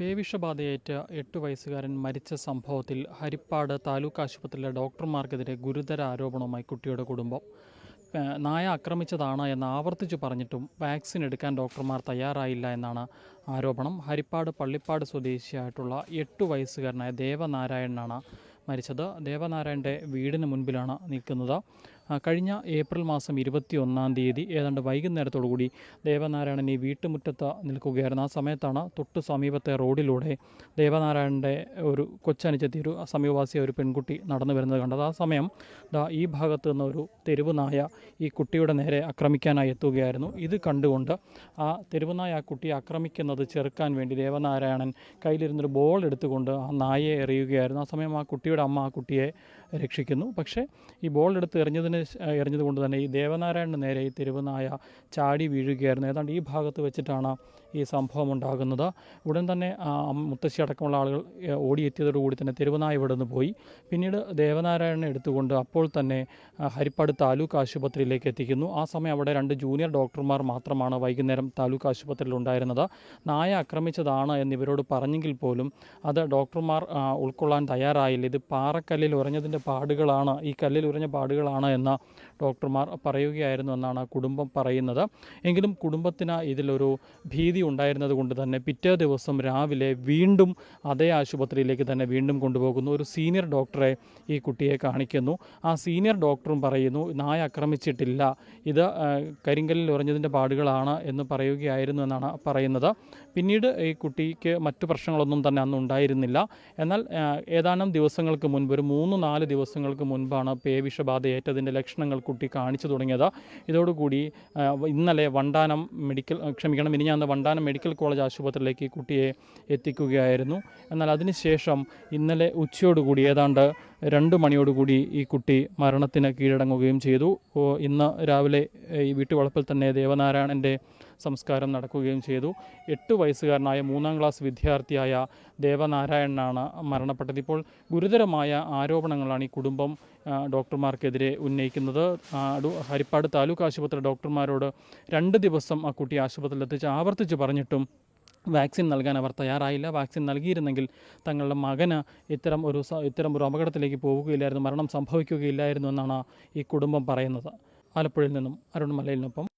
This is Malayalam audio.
പേവിഷബാധയേറ്റ എട്ട് വയസ്സുകാരൻ മരിച്ച സംഭവത്തിൽ ഹരിപ്പാട് താലൂക്ക് ആശുപത്രിയിലെ ഡോക്ടർമാർക്കെതിരെ ഗുരുതര ആരോപണവുമായി കുട്ടിയുടെ കുടുംബം. നായ ആക്രമിച്ചതാണ് എന്ന് ആവർത്തിച്ചു പറഞ്ഞിട്ടും വാക്സിൻ എടുക്കാൻ ഡോക്ടർമാർ തയ്യാറായില്ല എന്നാണ് ആരോപണം. ഹരിപ്പാട് പള്ളിപ്പാട് സ്വദേശിയായിട്ടുള്ള എട്ട് വയസ്സുകാരനായ ദേവനാരായണനാണ് മരിച്ചത്. ദേവനാരായണന്റെ വീടിന് മുൻപിലാണ് നിൽക്കുന്നത്. കഴിഞ്ഞ ഏപ്രിൽ മാസം ഇരുപത്തി ഒന്നാം തീയതി ഏതാണ്ട് വൈകുന്നേരത്തോടുകൂടി ദേവനാരായണൻ ഈ വീട്ടുമുറ്റത്ത് നിൽക്കുകയായിരുന്നു. ആ സമയത്താണ് തൊട്ട് സമീപത്തെ റോഡിലൂടെ ദേവനാരായണന്റെ ഒരു കൊച്ചനുജത്തി ഒരു സമീപവാസിയ ഒരു പെൺകുട്ടി നടന്നു വരുന്നത് കണ്ടത്. ആ സമയം ദാ ഈ ഭാഗത്ത് നിന്ന് ഒരു തെരുവുനായ ഈ കുട്ടിയുടെ നേരെ ആക്രമിക്കാനായി എത്തുകയായിരുന്നു. ഇത് കണ്ടുകൊണ്ട് ആ തെരുവുനായ ആ കുട്ടിയെ ആക്രമിക്കുന്നത് ചെറുക്കാൻ വേണ്ടി ദേവനാരായണൻ കയ്യിലിരുന്നൊരു ബോൾ എടുത്തുകൊണ്ട് ആ നായയെ എറിയുകയായിരുന്നു. ആ സമയം ആ കുട്ടിയുടെ അമ്മ ആ കുട്ടിയെ രക്ഷിക്കുന്നു. പക്ഷേ ഈ ബോൾ എടുത്ത് എറിഞ്ഞതിന് എറിഞ്ഞത് കൊണ്ട് തന്നെ ഈ ദേവനാരായണന് നേരെ ഈ തിരുവനായ ചാടി വീഴുകയായിരുന്നു. ഏതാണ്ട് ഈ ഭാഗത്ത് വെച്ചിട്ടാണ് ഈ സംഭവം ഉണ്ടാകുന്നത്. ഉടൻ തന്നെ മുത്തശ്ശി അടക്കമുള്ള ആളുകൾ ഓടിയെത്തിയതോടുകൂടി തന്നെ തിരുവനായ ഇവിടെ നിന്ന് പോയി. പിന്നീട് ദേവനാരായണനെ എടുത്തുകൊണ്ട് അപ്പോൾ തന്നെ ഹരിപ്പാട് താലൂക്ക് ആശുപത്രിയിലേക്ക് എത്തിക്കുന്നു. ആ സമയം അവിടെ രണ്ട് ജൂനിയർ ഡോക്ടർമാർ മാത്രമാണ് വൈകുന്നേരം താലൂക്ക് ആശുപത്രിയിൽ ഉണ്ടായിരുന്നത്. നായ ആക്രമിച്ചതാണ് എന്നിവരോട് പറഞ്ഞെങ്കിൽ പോലും അത് ഡോക്ടർമാർ ഉൾക്കൊള്ളാൻ തയ്യാറായില്ല. ഇത് പാറക്കല്ലിൽ ഉറഞ്ഞതിന്റെ പാടുകളാണ് ഈ കല്ലിൽ ഉറഞ്ഞ പാടുകളാണ് എന്ന് ഡോക്ടർമാർ പറയുകയായിരുന്നു എന്നാണ് കുടുംബം പറയുന്നത്. എങ്കിലും കുടുംബത്തിന് ഇതിലൊരു ഭീതി ഉണ്ടായിരുന്നത് കൊണ്ട് തന്നെ പിറ്റേ ദിവസം രാവിലെ വീണ്ടും അതേ ആശുപത്രിയിലേക്ക് തന്നെ വീണ്ടും കൊണ്ടുപോകുന്നു. ഒരു സീനിയർ ഡോക്ടറെ ഈ കുട്ടിയെ കാണിക്കുന്നു. ആ സീനിയർ ഡോക്ടറും പറയുന്നു നായ ആക്രമിച്ചിട്ടില്ല. ഇത് കരിങ്കല്ലിൽ ഉറഞ്ഞതിന്റെ പാടുകളാണ് എന്ന് പറയുകയായിരുന്നു എന്നാണ് പറയുന്നത്. പിന്നീട് ഈ കുട്ടിക്ക് മറ്റു പ്രശ്നങ്ങളൊന്നും തന്നെ അന്ന് ഉണ്ടായിരുന്നില്ല. എന്നാൽ ഏതാനും ദിവസങ്ങൾക്ക് മുൻപ് ഒരു മൂന്ന് നാല് ദിവസങ്ങൾക്ക് മുൻപാണ് പേവിഷബാധ ഏറ്റതിന്റെ ലക്ഷണങ്ങൾ കുട്ടി കാണിച്ചു തുടങ്ങിയത്. ഇതോടുകൂടി ഇന്നലെ വണ്ടാനം മെഡിക്കൽ ക്ഷമിക്കണം ഇനി ഞാൻ വണ്ടാനം മെഡിക്കൽ കോളേജ് ആശുപത്രിയിലേക്ക് കുട്ടിയെ എത്തിക്കുകയായിരുന്നു. എന്നാൽ അതിനുശേഷം ഇന്നലെ ഉച്ചയോടുകൂടി ഏതാണ്ട് രണ്ട് മണിയോടുകൂടി ഈ കുട്ടി മരണത്തിന് കീഴടങ്ങുകയും ചെയ്തു. ഇന്ന് രാവിലെ ഈ വീട്ടുവളപ്പിൽ തന്നെ ദേവനാരായണന്റെ സംസ്കാരം നടക്കുകയും ചെയ്തു. എട്ട് വയസ്സുകാരനായ മൂന്നാം ക്ലാസ് വിദ്യാർത്ഥിയായ ദേവനാരായണനാണ് മരണപ്പെട്ടത്. ഇപ്പോൾ ഗുരുതരമായ ആരോപണങ്ങളാണ് ഈ കുടുംബം ഡോക്ടർമാർക്കെതിരെ ഉന്നയിക്കുന്നത്. ഹരിപ്പാട് താലൂക്ക് ആശുപത്രി ഡോക്ടർമാരോട് രണ്ട് ദിവസം ആ കുട്ടി ആശുപത്രിയിൽ എത്തിച്ച് ആവർത്തിച്ച് പറഞ്ഞിട്ടും വാക്സിൻ നൽകാൻ അവർ തയ്യാറായില്ല. വാക്സിൻ നൽകിയിരുന്നെങ്കിൽ തങ്ങളുടെ മകന് ഇത്തരം ഒരു ഇത്തരം ഒരു അപകടത്തിലേക്ക് പോവുകയില്ലായിരുന്നു മരണം സംഭവിക്കുകയില്ലായിരുന്നു എന്നാണ് ഈ കുടുംബം പറയുന്നത്. ആലപ്പുഴയിൽ നിന്നും അരുൺമലയിൽ മലയിലിനൊപ്പം